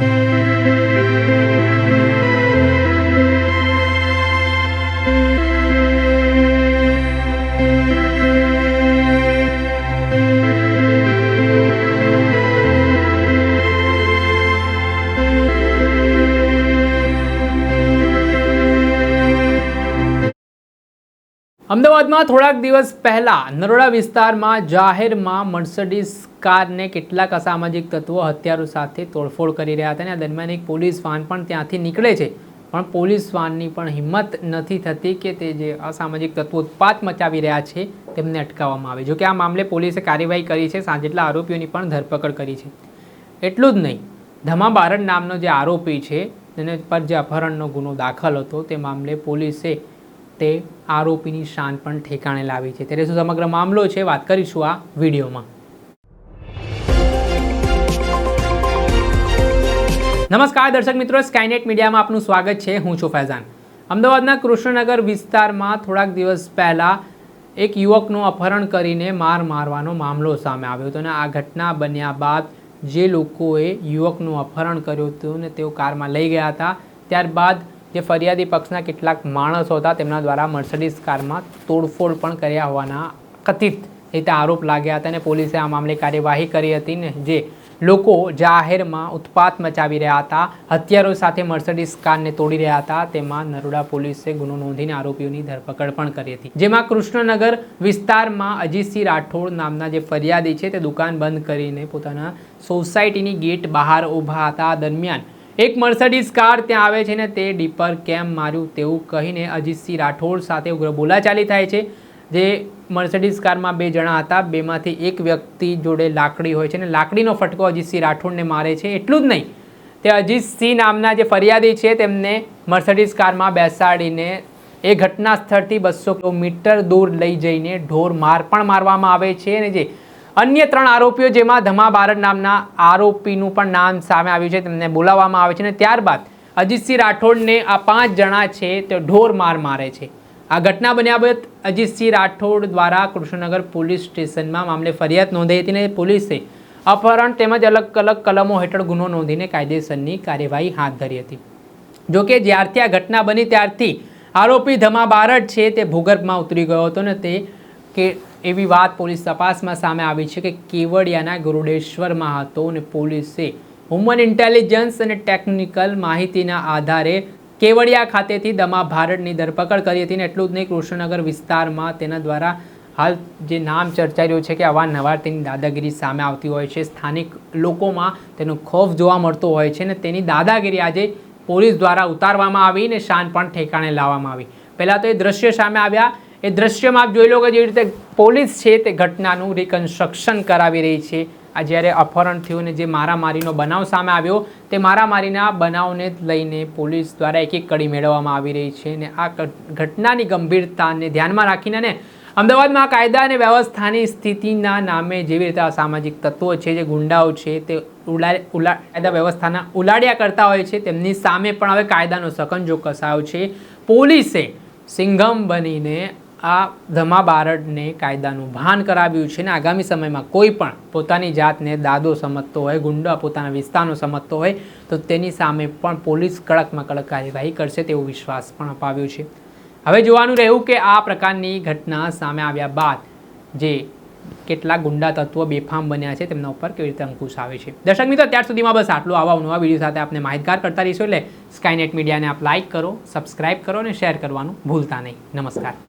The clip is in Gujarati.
Thank you. અમદાવાદમાં થોડાક દિવસ પહેલા નરોડા વિસ્તારમાં જાહેરમાં મર્સડીઝ કારને કેટલાક અસામાજિક તત્વો હથિયારો સાથે તોડફોડ કરી રહ્યા હતા અને આ દરમિયાન એક પોલીસ વાન પણ ત્યાંથી નીકળે છે. પણ પોલીસ વાનની પણ હિંમત નથી થતી કે તે જે અસામાજિક તત્વો ઉત્પાત મચાવી રહ્યા છે તેમને અટકાવવામાં આવે. જો કે આ મામલે પોલીસે કાર્યવાહી કરી છે, સાંજે જેટલા આરોપીઓની પણ ધરપકડ કરી છે. એટલું જ નહીં ધમા બારડ નામનો જે આરોપી છે, તેને પર જે અપહરણનો ગુનો દાખલ હતો, તે મામલે પોલીસે તે આરોપીની શાન પણ ઠેકાણે લાવી છે. ત્યારે શું સમગ્ર મામલો છે? વાત કરીશું આ વિડીયોમાં. નમસ્કાર દર્શક મિત્રો સ્કાયનેટ મીડિયામાં આપનું સ્વાગત છે. હું છું ફૈઝાન. અમદાવાદના કૃષ્ણનગર વિસ્તારમાં થોડાક દિવસ પહેલાં એક યુવકનું અપહરણ કરીને માર મારવાનો મામલો સામે આવ્યો હતો અને આ ઘટના બન્યા બાદ જે લોકોએ યુવકનું અપહરણ કર્યું હતું ને તેઓ કારમાં લઈ ગયા હતા. ત્યારબાદ જે ફરિયાદી પક્ષના કેટલાક માણસો હતા, તેમના દ્વારા મર્સડીઝ કારમાં તોડફોડ પણ કર્યા હોવાના કથિત રીતે આરોપ લાગ્યા હતા અને પોલીસે આ મામલે કાર્યવાહી કરી હતી ને જે લોકો જાહેરમાં ઉત્પાત મચાવી રહ્યા હતા, હથિયારો સાથે મર્સડીઝ કારને તોડી રહ્યા હતા, તેમાં નરોડા પોલીસે ગુનો નોંધીને આરોપીઓની ધરપકડ પણ કરી હતી. જેમાં કૃષ્ણનગર વિસ્તારમાં અજીતસિંહ રાઠોડ નામના જે ફરિયાદી છે, તે દુકાન બંધ કરીને પોતાના સોસાયટીની ગેટ બહાર ઊભા હતા. દરમિયાન એક મર્સડીઝ કાર ત્યાં આવે છે ને તે ડીપર કેમ માર્યું તેવું કહીને અજીતસિંહ રાઠોડ સાથે ઉગ્ર બોલાચાલી થાય છે. જે મર્સડીઝ કારમાં બે જણા હતા, બેમાંથી એક વ્યક્તિ જોડે લાકડી હોય છે ને લાકડીનો ફટકો અજીતસિંહ રાઠોડને મારે છે એટલું જ નહીં. તે અજીતસિંહ નામના જે ફરિયાદી છે તેમને મર્સડીઝ કારમાં બેસાડીને એ ઘટના સ્થળથી બસો કિલોમીટર દૂર લઈ જઈને ઢોર માર પણ મારવામાં આવે છે અને જે અન્ય ત્રણ આરોપીઓ જેમાં ધમા બારડ નામના આરોપીનું પણ નામ સામે આવ્યું છે, તેમને બોલાવવામાં આવે છે અને ત્યારબાદ અજીતસિંહ રાઠોડને આ પાંચ જણા છે તે ઢોર માર મારે છે. આ ઘટના બન્યા બાદ અજીતસિંહ રાઠોડ દ્વારા કૃષ્ણનગર પોલીસ સ્ટેશનમાં મામલે ફરિયાદ નોંધાઈ હતી અને પોલીસે અપહરણ તેમજ અલગ અલગ કલમો હેઠળ ગુનો નોંધીને કાયદેસરની કાર્યવાહી હાથ ધરી હતી. જોકે જ્યારથી આ ઘટના બની ત્યારથી આરોપી ધમા બારડ છે તે ભૂગર્ભમાં ઉતરી ગયો હતો ને તે કે એવી વાત પોલીસ તપાસમાં સામે આવી છે કે કેવડિયાના ગુરુડેશ્વરમાં હતો અને પોલીસે હ્યુમન ઇન્ટેલિજન્સ અને ટેકનિકલ માહિતીના આધારે કેવડિયા ખાતેથી દમા ભારતની ધરપકડ કરી હતી ને એટલું જ નહીં, કૃષ્ણનગર વિસ્તારમાં તેના દ્વારા હાલ જે નામ ચર્ચાઈ રહ્યું છે કે અવારનવાર તેની દાદાગીરી સામે આવતી હોય છે. સ્થાનિક લોકોમાં તેનો ખોફ જોવા મળતો હોય છે ને તેની દાદાગીરી આજે પોલીસ દ્વારા ઉતારવામાં આવી ને શાન પણ ઠેકાણે લાવવામાં આવી. પહેલાં તો એ દ્રશ્ય સામે આવ્યા એ દ્રશ્યમાં આપ જોઈ લો કે જેવી રીતે પોલીસ છે તે ઘટનાનું રિકન્સ્ટ્રક્શન કરાવી રહી છે. આ જ્યારે અપહરણ થયું ને જે મારામારીનો બનાવ સામે આવ્યો, તે મારામારીના બનાવને લઈને પોલીસ દ્વારા એક એક કડી મેળવવામાં આવી રહી છે ને આ ઘટનાની ગંભીરતાને ધ્યાનમાં રાખીને ને અમદાવાદમાં કાયદા અને વ્યવસ્થાની સ્થિતિના નામે જેવી રીતે આ સામાજિક તત્વો છે, જે ગુંડાઓ છે તે ઉલા ઉલા, કાયદા વ્યવસ્થાના ઉલાડ્યા કરતા હોય છે, તેમની સામે પણ હવે કાયદાનો સકંજો કસાયો છે. પોલીસે સિંઘમ બનીને આ ધમા બારડને કાયદાનું ભાન કરાવ્યું છે ને આગામી સમયમાં કોઈ પણ પોતાની જાતને દાદો સમજતો હોય, ગુંડા પોતાના વિસ્તારનો સમજતો હોય, તો તેની સામે પણ પોલીસ કડકમાં કડક કાર્યવાહી કરશે તેવો વિશ્વાસ પણ અપાવ્યો છે. હવે જોવાનું રહ્યું કે આ પ્રકારની ઘટના સામે આવ્યા બાદ જે કેટલા ગુંડા તત્વો બેફામ બન્યા છે, તેમના ઉપર કેવી રીતે અંકુશ આવે છે. દર્શક મિત્રો, ત્યાર સુધીમાં બસ આટલું. આવા નવા વીડિયો સાથે આપણે માહિતગાર કરતા રહીશું એટલે સ્કાયનેટ મીડિયાને આપ લાઇક કરો સબસ્ક્રાઇબ કરો અને શેર કરવાનું ભૂલતા નહીં. નમસ્કાર.